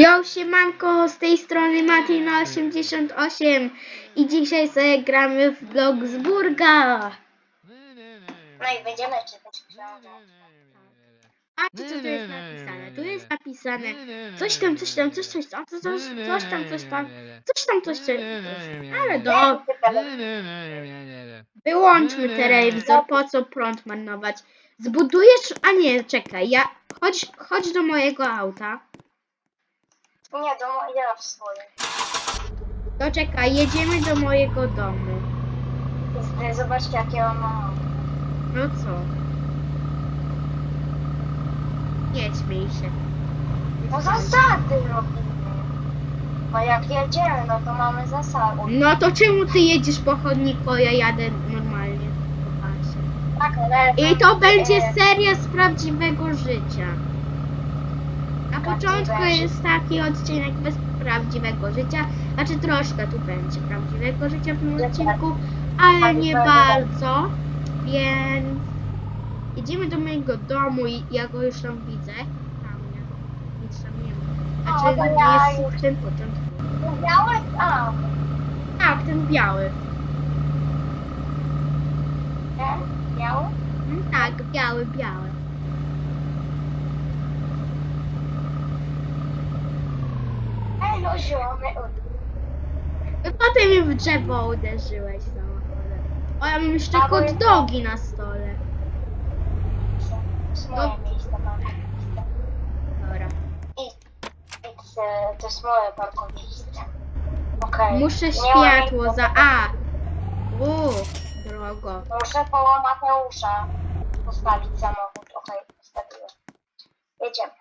Yo, siemanko, z tej strony Martina88 i dzisiaj sobie gramy w Blogsburga. No i będziemy czytać książkę. A tu co tu jest napisane? Tu jest napisane coś tam, coś tam, coś, coś tam, coś, coś, coś tam, coś tam, coś tam, coś tam. Ale do, wyłączmy telewizor, po co prąd marnować? Zbudujesz, a nie, czekaj, ja, chodź, chodź do mojego auta. Nie, do mojego w swoje. To czekaj, jedziemy do mojego domu. Zobaczcie jakie on ma. No co? Nie śmiej się. No zasady robimy. Bo jak jedziemy, no to mamy zasady. No to czemu ty jedziesz po chodniku, a ja jadę normalnie po pasie? Tak, ale... I to będzie e, seria z prawdziwego życia. Na początku jest taki odcinek bez prawdziwego życia, znaczy troszkę tu będzie prawdziwego życia w tym odcinku, ale nie bardzo, więc idziemy do mojego domu i ja go już tam widzę. Tam nie, nic tam nie ma. Znaczy to ja jest w tym początku. Białe? A, Tak, ten biały. ten? Biały? Mm, Tak, biały, biały. Ej, no zielony. Potem mi w drzewo uderzyłeś samochodem. O, ja mam jeszcze A, bo hot jest- dogi na stole. To jest moje No. miejsce, mam. Dobra. I, i to, to jest moje parkowisko. Okej. Muszę Nie światło za... A! Uuu, drogo. Muszę koło Mateusza postawić samochód. Okej, postawiłem. Jedziemy.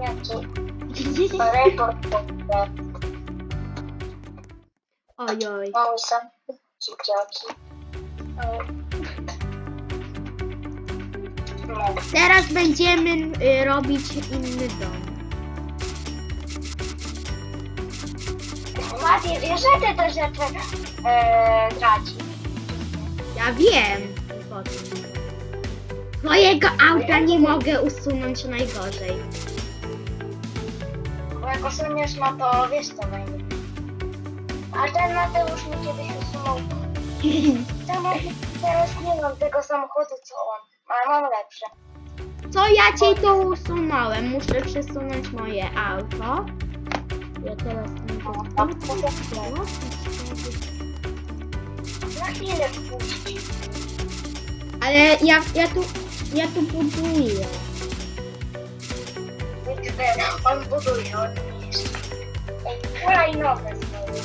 Jaki rekord Ojoj. Mały samochód, dzieciaki. No. Teraz będziemy y, robić inny dom. Mati, wiesz, że ty te rzeczy e, traci? Ja wiem. tym. Twojego auta nie mogę usunąć najgorzej. Bo jak usuniesz, no to wiesz co będzie. A ten Mateusz mi kiedyś usunął samochód. Teraz nie mam tego samochodu co on, ale mam lepsze. Co ja ci tu usunąłem? Muszę przesunąć moje auto. Ja teraz nie A, to Na chwilę wpuść. Ale ja, ja tu ja tu buduję. On buduje, on niszczy. Hulajnogę znowu.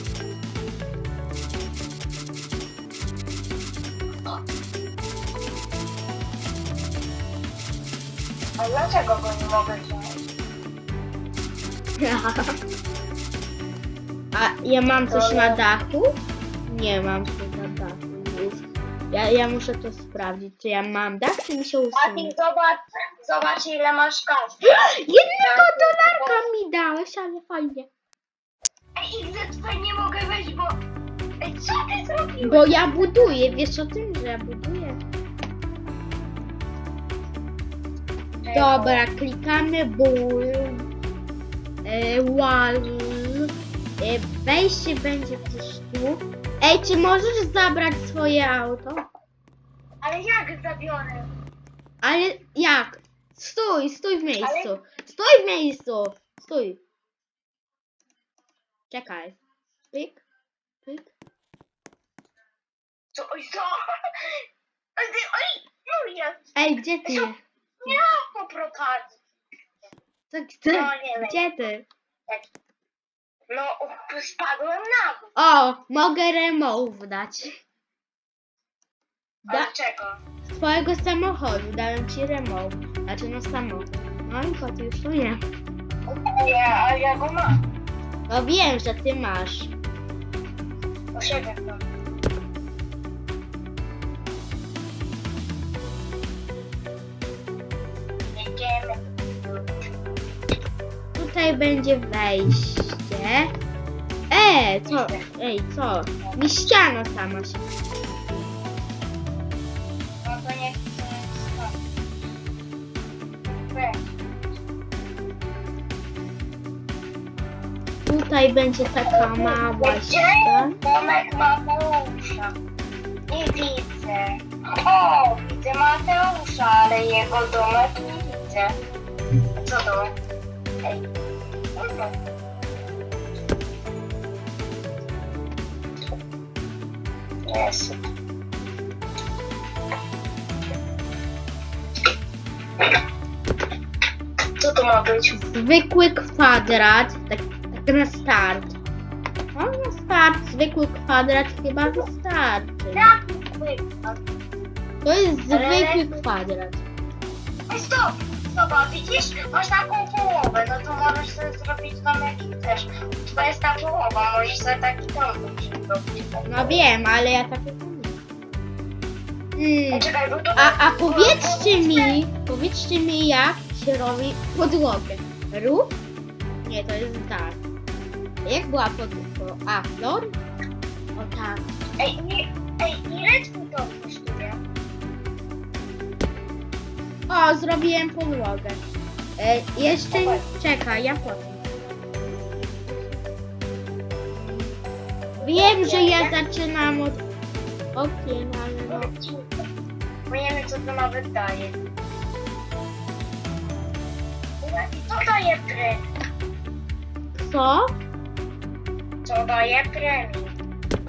A dlaczego go nie mogę wziąć? A ja mam coś na dachu? Nie mam coś na dachu. Ja, ja muszę to sprawdzić, czy ja mam dach, czy mi się usunie. zobacz, zobacz ile masz kasy. Jednego dolarka mi dałeś, ale fajnie. Ej, XZ nie mogę wejść, bo... Ej, co ty zrobiłeś? Bo ja buduję, wiesz o tym, że ja buduję. Dobra, klikamy ból. E, wall. E, wejście będzie gdzieś tu. Ej, czy możesz zabrać swoje auto? Ale jak zabiorę? Ale jak? Stój, stój w miejscu. Ale- Stój w miejscu. Stój. Czekaj. Pyk, pyk. Co? Oj, co? Oj, oj, no. Ej, gdzie ty? jest? Nie, poprowadzi. Co, ty? No, nie. Gdzie ty? No, spadłem na dół. O, mogę remove dać. Dlaczego? z twojego samochodu dałem ci remove. Znaczy no samochód. No i kot już tu nie. Nie, a ja go mam. No wiem, że ty masz. W domu. Jedziemy. Tutaj będzie wejście. E, co? Ej, co? Mi ściana sama się. Tutaj będzie taka mała Gdzie ściana. domek Mateusza? Nie widzę. O, widzę Mateusza, ale jego domek nie widzę. Co to? Ej. dobra. Jest. Co to ma być? Zwykły kwadrat, tak na start. No na start, zwykły kwadrat chyba wystarczy. Jaki wykład? To jest zwykły kwadrat. Ej, stop! Zobacz, widzisz? Masz taką połowę, no to możesz sobie zrobić dom jaki chcesz. To jest ta połowa, możesz sobie taki dom zrobić. No wiem, ale ja takiego nie Ej, hmm. Czekaj, bo to... a, a powiedzcie mi, powiedzcie mi jak się robi podłogę. Rób? Nie, to jest tak. Jak była podłoga? A, flor? O tak. Ej, nie, ej, ile twój dom kosztuje? O, zrobiłem podłogę. E, jeszcze czekaj, ja potem. Wiem, że ja zaczynam od okien, ale no. Bo nie wiem, co to nawet daje. I co daje premium? Co? Co daje premium?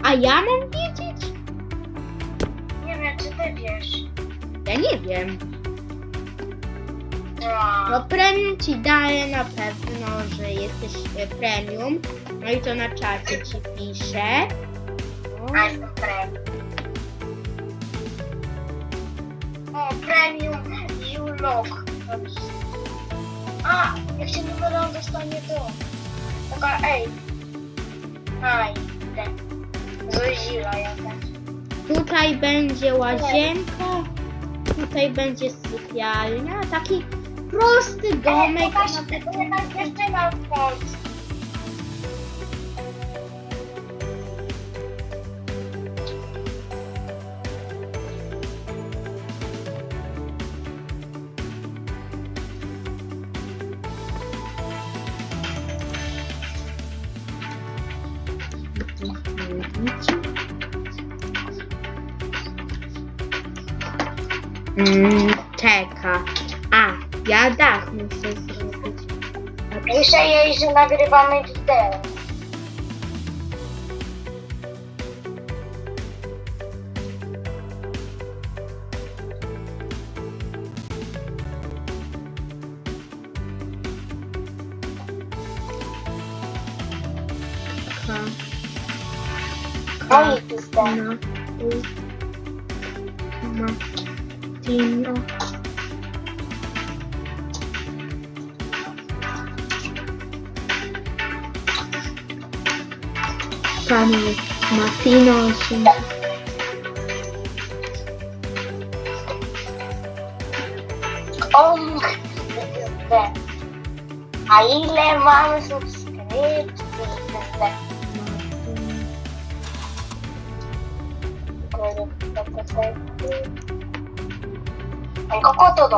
A ja mam wiedzieć? Nie wiem, czy ty wiesz. Ja nie wiem. No. No premium ci daje na pewno, że jesteś e, premium. No i to na czacie ci pisze. O, A jestem premium. O, premium Julok. A, jak się numerą dostanie to. Taka, ej. Jakaś. Tutaj będzie łazienka. Tutaj będzie sypialnia. Taki prosty domek. Jakaś, na dziewczyna w że nagrywamy wideo. Ka, No i pizdę. na, u, ma, tino. Panu Martino się O, pizdę. A ile mamy subskrypcji? Pizdę. Ej, Kogo to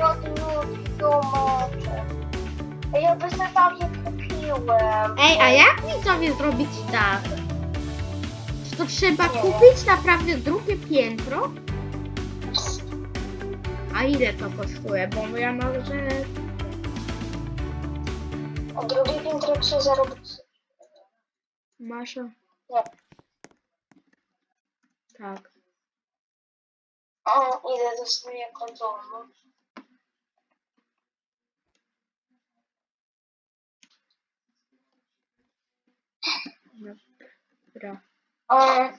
ładniutki domeczek. Ej, Ja by sobie takie kupiłem. Ej, a jak widzowie zrobić dach? Czy to trzeba Nie. kupić naprawdę drugie piętro? A ile to kosztuje? Bo ja może... A drugie piętro trzeba zarobić. Masza? Nie. Tak. O, idę do konsoły. Dobra. Aha.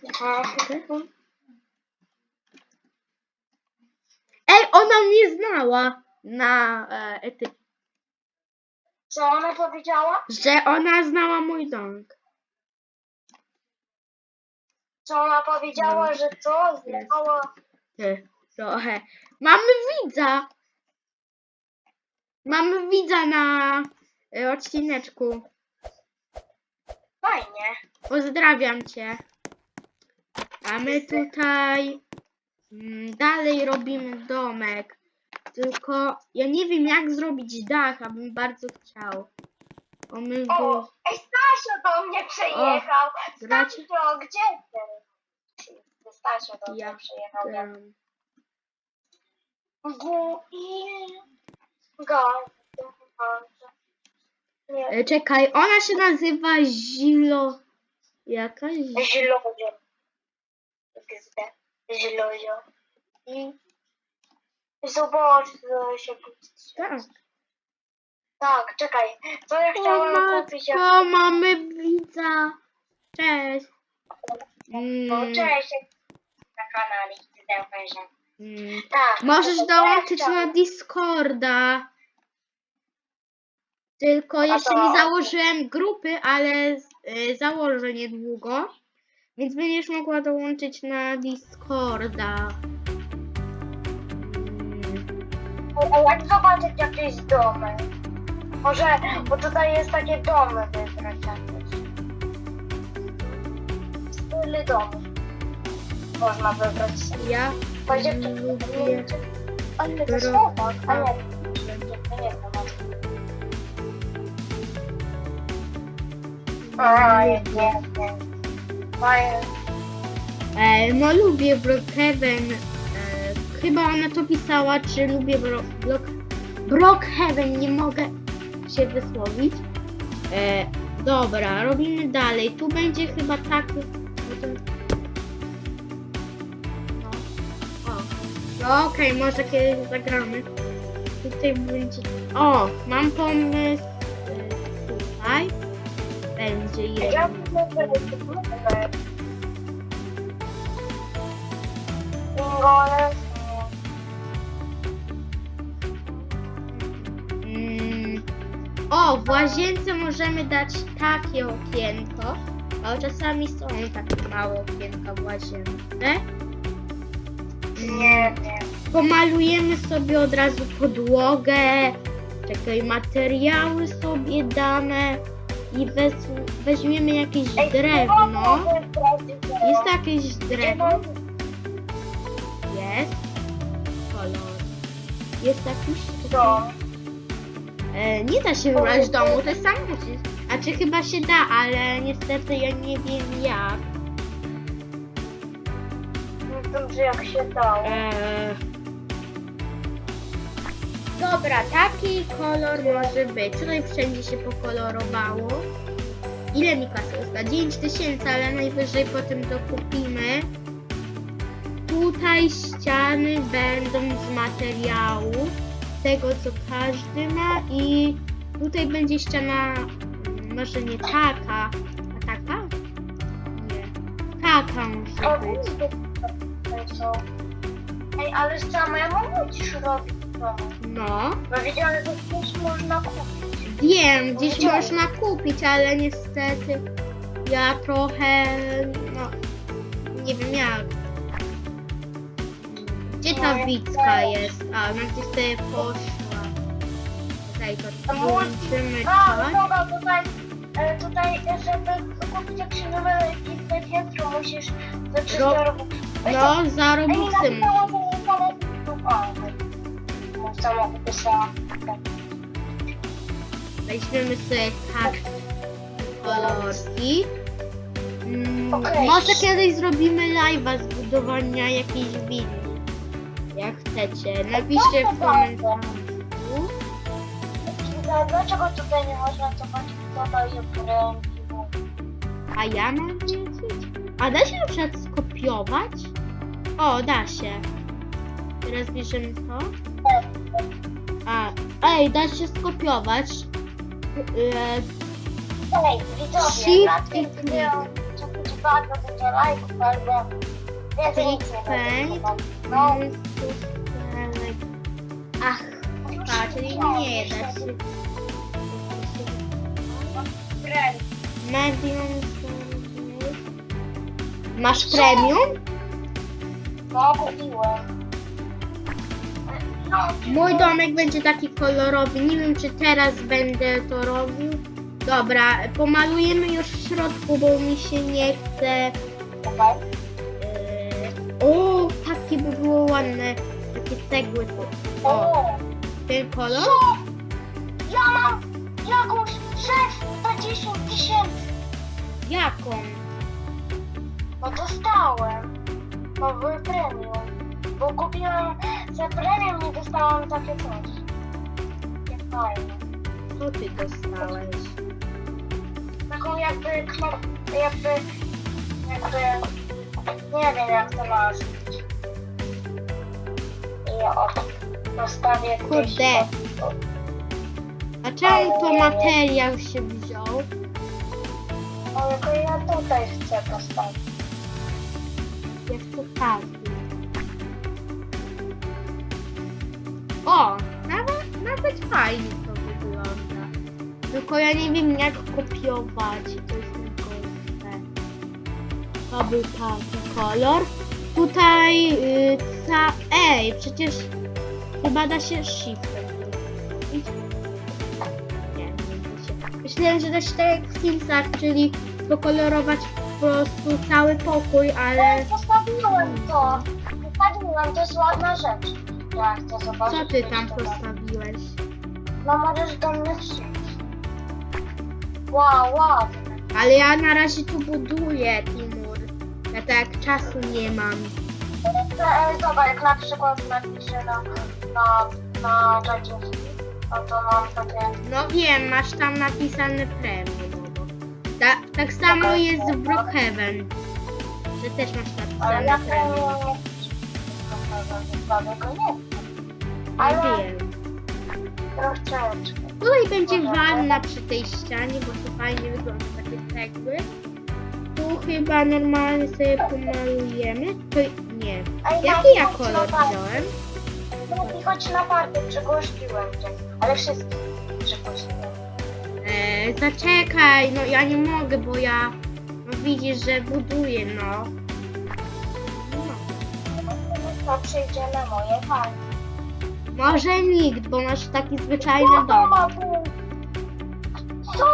Ej, ona mnie znała na e, ety, Co ona powiedziała? że ona znała mój dom. Co ona powiedziała, że co? Znała... Ty, trochę. Mamy widza. Mamy widza na y, odcineczku. Fajnie. Pozdrawiam cię. A my tutaj mm, dalej robimy domek. Tylko ja nie wiem jak zrobić dach, abym bardzo chciał. O my go... O, ej, Stasio do mnie przejechał. gracie? Stasio, gdzie ty? Stasio do mnie Ja przejechał. Ja. em, Głupi. Go. Nie. e, Czekaj, ona się nazywa Zilo... Jakaś? Źlozio. XD. Źlozio. I zobacz, co się Tak. Tak, czekaj. Co ja O chciałam kupić? jak- matko, mamy widza. Cześć. No Mm, cześć. Na kanale XD mm. Tak. Możesz to dołączyć ja na chciałam. Discorda. Tylko jeszcze nie założyłem grupy, ale y, założę niedługo. Więc będziesz mogła dołączyć na Discorda. A jak zobaczyć jakieś domy? Może, bo tutaj jest takie domy wybrać jakieś. Styly domów. Można wybrać. Ja Będzie lubię. Ale to słowa, a nie Fajnie. E, no lubię Brookhaven. E, chyba ona to pisała, czy lubię Bro, Brook, Brookhaven. Nie mogę się wysłowić. E, dobra, robimy dalej. Tu będzie chyba tak. No. Okej, może kiedyś zagramy. Tutaj będzie. O, mam pomysł. E, tutaj będzie Ja bym Ingolec. Mm. O, w łazience możemy dać takie okienko. A czasami są takie małe okienka w łazience. Nie wiem. Pomalujemy sobie od razu podłogę. Czekaj, materiały sobie damy. I wez, weźmiemy jakieś drewno. Jest jakieś drewno? Jest. Kolor. Jest jakiś dom. E, nie da się wybrać domu, to jest sam musisz. A czy chyba się da, ale niestety ja nie wiem jak. Dobrze jak się dało. E, dobra, taki kolor może być. Tutaj wszędzie się pokolorowało. Ile mi kasy 9 tysięcy, ale najwyżej potem dokupimy. Tutaj ściany będą z materiału, tego co każdy ma i tutaj będzie ściana, mm, może nie taka, a taka? Nie, taka musi być. Ej, ale samemu musisz robić domu. No, Bo widziałem, że gdzieś można kupić. wiem, gdzieś Widziałem. można kupić, ale niestety ja trochę, no, nie wiem jak. Gdzie ta No, Wicka jest? A, ona gdzieś sobie poszła. Okej, to To włączymy No, to. dobra, tutaj, e, tutaj, żeby kupić jakieś nowe ekipy piętro, musisz za 300 Ro- robić. No, za Ej, nie Robuxy napisało, że nie samochód. O, okej. No, samochód pisała. Weźmiemy sobie tak kolorki. Mm, Okej. Może kiedyś zrobimy live'a z budowania jakiejś willi. Jak chcecie. Napiszcie w komentarzu. Dlaczego tutaj nie można to jest prędko? A ja mam wiedzieć? A da się na przykład skopiować? O, da się. Teraz bierzemy to. A, ej, da się skopiować. E, Ej, widzowie, Shift na tym wideo co będzie bardzo dużo lajków albo więcej nic nie będzie. Clickbait. No, Ach, a, czyli nie da się. Grę. Medium. Masz premium? No, kupiłem. Mój domek będzie taki kolorowy. Nie wiem, czy teraz będę to robił. Dobra, pomalujemy już w środku, bo mi się nie chce. Yy, o, takie by było ładne. Takie cegły. O, ten kolor? Ja mam jakąś rzecz za 10 tysięcy. Jaką? No dostałem. Nowy premium. Bo kupiłem za premium i dostałem takie coś. Takie fajne. Co ty dostałeś? Taką jakby jakby... jakby... Nie wiem jak to nazwać. I o... Dostawię Kurde. A czemu to materiał się wziął? O, tylko ja tutaj chcę postawić. Jak to taki. O, nawet, nawet fajnie to wygląda. Tylko ja nie wiem jak kopiować. To jest najgorsze. To był taki kolor. Tutaj y, ca... Ej, przecież chyba da się shiftem. Nie, nie. Myślałem, że da się tak jak w Simsach, czyli pokolorować po prostu cały pokój, ale... Postawiłem to. Postawiłem, to jest ładna rzecz. Ja chcę zobaczyć. Co ty tam postawiłeś? No możesz do mnie przyjść. Wow, ładne. Ale ja na razie tu buduję, Timur. Ja tak czasu nie mam. E, Zobacz, jak na przykład napiszę na, na, na czacie, no to mam takie... No wiem, masz tam napisane premium. Ta, tak samo jest w Brookhaven. Że też masz Ale na napisane premium premium. Nie Prawie go nie. No Ale wiem. troszeczkę. Tutaj będzie wanna przy tej ścianie, bo to fajnie wygląda takie cegły. Tu chyba normalnie sobie pomalujemy. To nie. Ej, Jaki ja kolor wziąłem? Mati, chodź na party, przygościłem cię. Ale wszystkich przygościłem. E, zaczekaj, no ja nie mogę, bo ja no widzisz, że buduję, no. no. To przyjdzie na moje party. Może nikt, bo masz taki zwyczajny to dom. ma być? Co?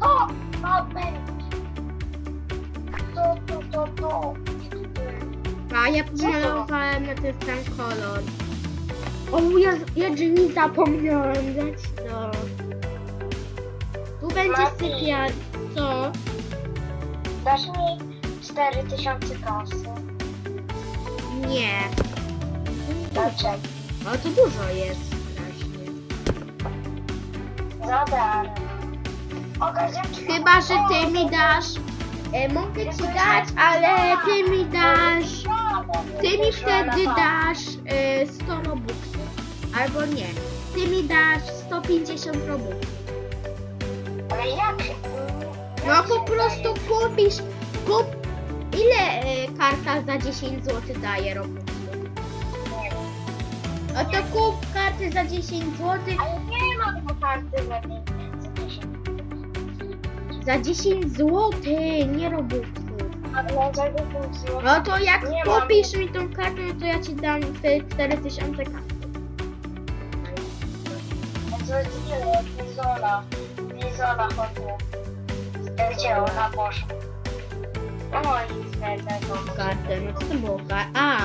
To ma być? Co to, to, to? A ja pomalowałem na ten sam kolor. O, ja, ja mi zapomniałem dać to. Tu będzie Mati. sypialnia. Co? Dasz mi 4000 kasy? Nie. Dlaczego? O, to dużo jest strasznie. Za darmo. Okej, dziewczyno. Chyba, że ty mi dasz. E, mogę ci dać, ale ty mi dasz. Ty mi wtedy dasz e, 100 robuxów. Albo nie. Ty mi dasz 150 robuxów. Ale jak? No po prostu kupisz. Kup. Ile e, karta za 10 zł daje wiem. No to kup karty za 10 zł. Ale nie mam karty za 10. Za 10 zł, nie robuxów. Ale za 10 zł. No to jak Nie mam. kupisz mi tą kartę, no to ja ci dam te 4000 kart. To jest ile? Lizola. Lizola chodzi. Gdzie ona poszła? Tego. kartę. No co to było? Ka- A,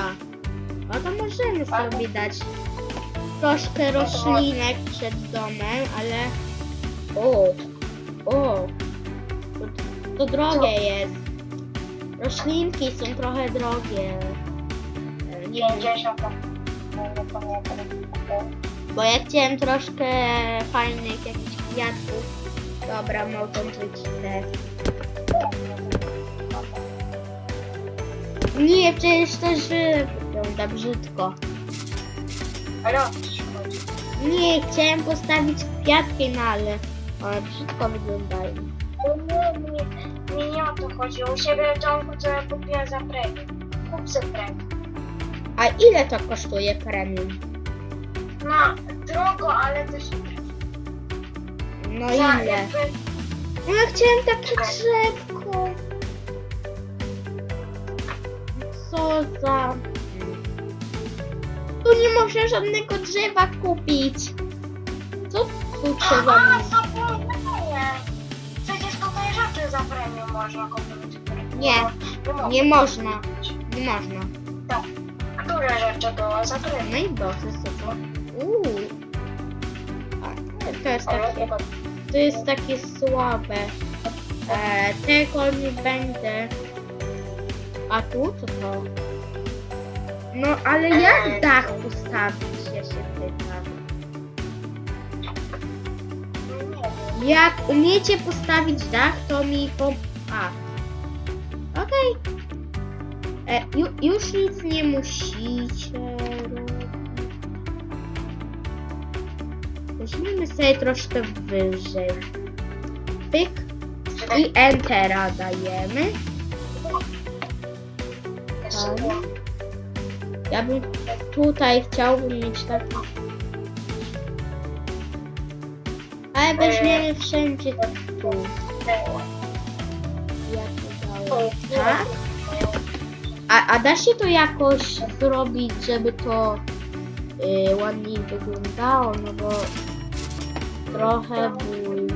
a to możemy sobie dać troszkę roślinek przed domem, ale o, o, to, to drogie jest. Roślinki są trochę drogie. E, Nie wiem, 50. Nie pamiętam. bo ja chciałem troszkę fajnych jakichś kwiatków. Dobra, mogą być te. Nie, przecież to źle wygląda brzydko. Chodzi? Nie, chciałem postawić kwiatki, no ale one brzydko wyglądają. No Nie, nie, nie, nie o to chodzi. U siebie w domku co ja kupiłem za premium. Kup sobie premium. A ile to kosztuje premium? No, drogo, ale też No za ile? No chciałem takie drzewko. Co za... Tu nie można żadnego drzewa kupić. Co tu trzeba A, mieć? zapomniałem. Przecież tutaj rzeczy za premium można kupić. Nie, Nie można. Nie można. Tak. Które rzeczy były za premium? No i co to? Uuu. A, to jest takie, to jest takie słabe. E, tego nie będę. A tu co to? No ale jak dach postawić, ja się pytam. Jak umiecie postawić dach, to mi pom... A. Okej. E, ju, już nic nie musicie robić. Weźmiemy sobie troszkę wyżej. Pyk i Entera dajemy. Jeszcze. Ja bym tutaj chciałbym mieć taki... Ale weźmiemy wszędzie tu. To. Tak? A, a da się to jakoś zrobić, żeby to y, ładniej wyglądało, no bo trochę ból.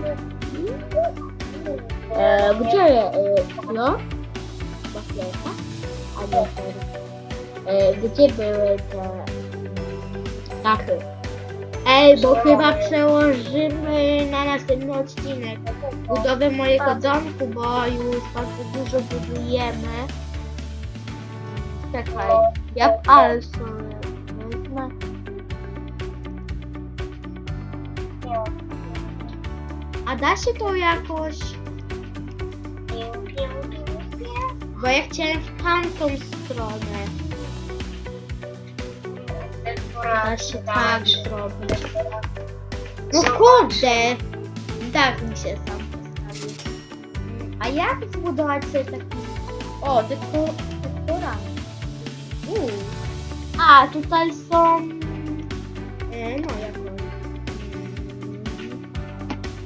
E, gdzie? E, no? Bakleta? E, gdzie były te dachy? Ej, bo chyba przełożymy na następny odcinek budowę mojego domku, bo już bardzo dużo budujemy. Czekaj, ja w Alsu wezmę. A da się to jakoś, bo ja chciałem w tamtą stronę. Da się tak zrobić. No kurde! Tak mi się sam postawił. A jak zbudować sobie taki... O, deko... dekorant. Uuu. A, tutaj są... E, no, jakoś...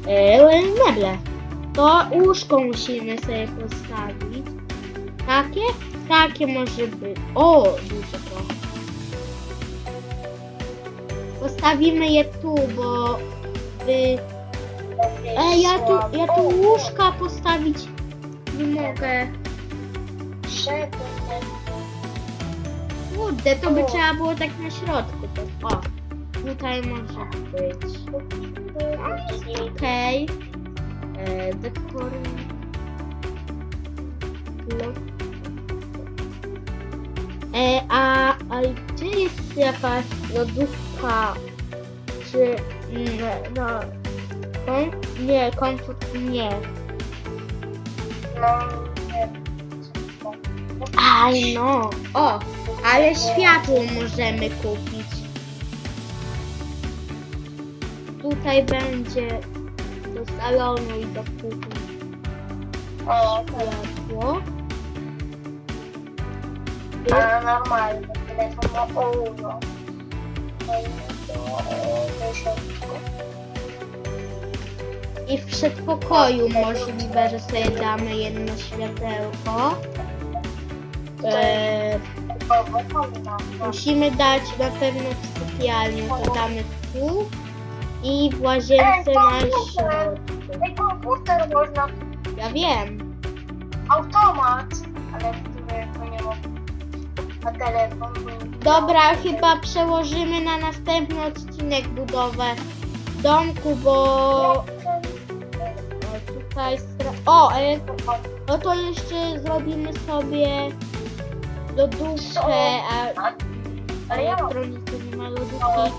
E, meble. To łóżko musimy sobie postawić. Takie? Takie może być. O, duże trochę. Postawimy je tu, bo by... E, ja tu, ja tu łóżka postawić nie mogę. Kurde, to by trzeba było tak na środku. To, o, tutaj może być. Okej. E, Dekor. Blok. E, a, a gdzie jest jakaś lodówka? Czy... Nie, no... Kom, nie, komfort nie. Aj no. O, ale światło możemy kupić. Tutaj będzie do salonu i do kuchni O, światło. Ale normalny telefon ma euro. I w przedpokoju możliwe, że sobie damy jedno światełko. E, musimy dać na pewno w sypialni, to damy tu. I w łazience na środku. Komputer można, Ja wiem. automat, ale na telefon. Dobra, chyba przełożymy na następny odcinek budowę domku, bo o, tutaj. O, e, no to jeszcze zrobimy sobie lodówkę, a elektronicy nie ma lodówki.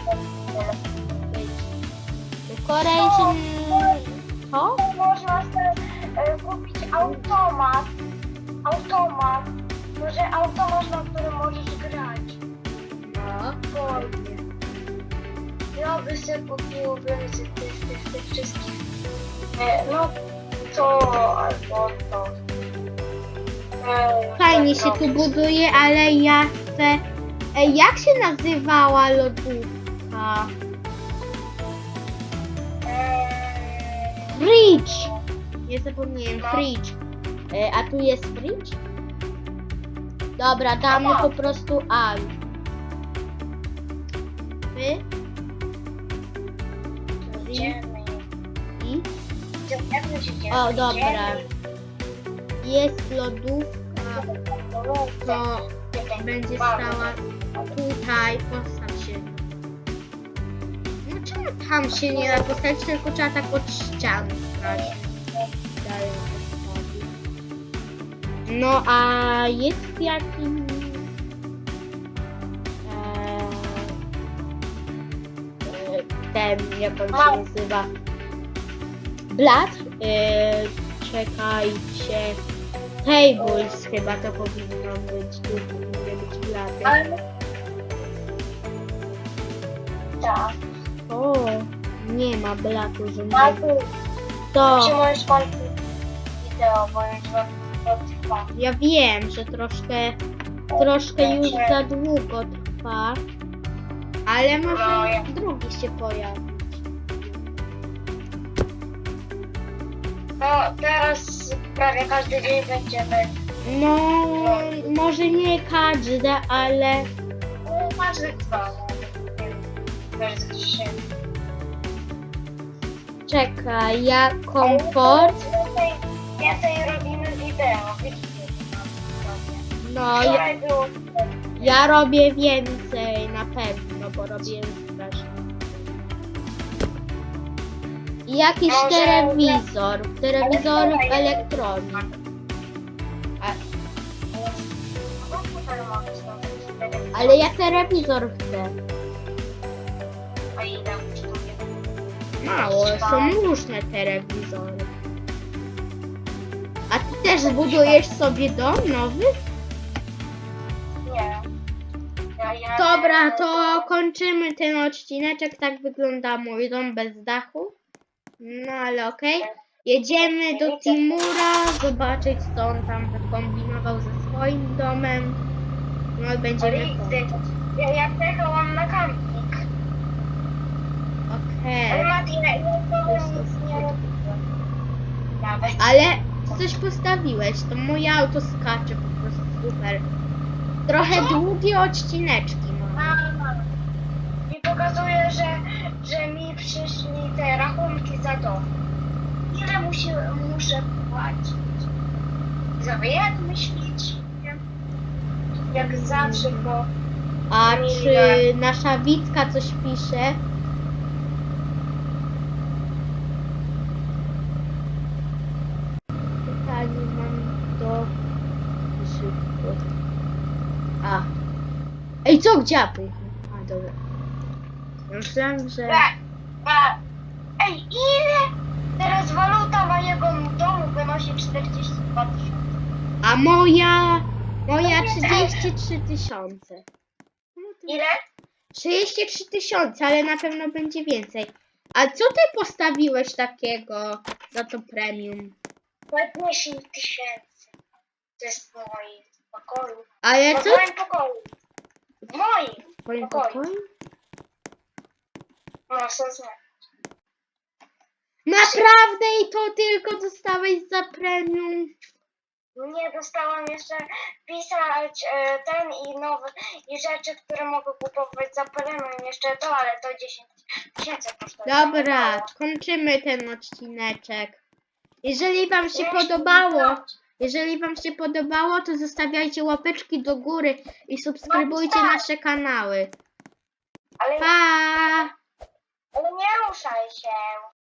Decoration... Co? Można sobie e, kupić automat. Automat. Może automat, na którym możesz grać. No. Bo ja by sobie kupiłbym z tych, tych, tych wszystkich. E, no to albo to. E, Fajnie tak się tu buduje, ale ja chcę... E, jak się nazywała lodówka? E, Fridge! Nie zapomniałem, fridge. E, a tu jest fridge? Dobra, damy po prostu. Trzy. Cztery. Idziemy. I? O, dobra. Jest lodówka. To będzie stała tutaj. Postaw się. No czemu tam się nie da postawić, tylko trzeba tak od ściany sprawdzić. No a jest jakim... Eee, ten, jak on się nazywa? Blat? Eee, czekajcie. Tables chyba to powinno być. Tu powinny być blaty. Ale... Tak. O, nie ma blatu żadnego. tu, To, czy możesz pan wideo, bo już. Ja wiem, że troszkę, troszkę już za długo trwa. Ale No, może ja- drugi się pojawi. No, teraz prawie każdy dzień będziemy... No, może nie każde, ale No, każdy dwa. no, Bardzo czekaj, ja komfort. Więcej robimy wideo, widzicie. No, ja, Wczoraj było... ja robię więcej na pewno, bo robię strasznie. I Jakiś Może- telewizor, telewizor wczoraj- elektronik. A, tutaj mogę zrobić. ale ja telewizor chcę. A ile kosztuje? Mało, są różne telewizory. Też zbudujesz sobie dom nowy? Nie. Ja, ja, Dobra, to kończymy ten odcineczek. Tak wygląda mój dom bez dachu. No ale okej. Jedziemy do Timura zobaczyć co on tam wykombinował ze swoim domem. No i będziemy kończyć. Ja, ja pojechałam na kamping. Okej. Ale Mati, ja, ja to nic nie. Nawet. Ale coś postawiłeś, to moje auto skacze po prostu super. Trochę długie odcineczki mam. Mama. Mi pokazuje, że, że mi przyszli te rachunki za dom. Ile musi, muszę płacić? Sobie jak myślicie? Jak zawsze, bo A czy nasza Wicka coś pisze? Pytanie mam do szybko. A. Ej, co? Gdzie ja pojechałem? A, dobra. Myślałem, że... Ej, ile teraz waluta mojego domu wynosi 42 tysiące? A moja... Moja 33 tysiące. No Ile? 33 tysiące, ale na pewno będzie więcej. A co ty postawiłeś takiego za to premium? Ładnie 10 tysięcy. To jest w moim pokoju. Ale co? w moim pokoju. W moim. W twoim pokoju. pokoju? No, są. Naprawdę i to tylko dostałeś za premium? Nie dostałam jeszcze pisać e, ten i nowe i rzeczy, które mogę kupować za premium. Jeszcze to, ale to 10 tysięcy kosztuje. Dobra, kończymy ten odcineczek. Jeżeli wam się Jeszcze podobało, jeżeli wam się podobało, to zostawiajcie łapeczki do góry i subskrybujcie nasze kanały. Ale, Pa! ale nie ruszaj się.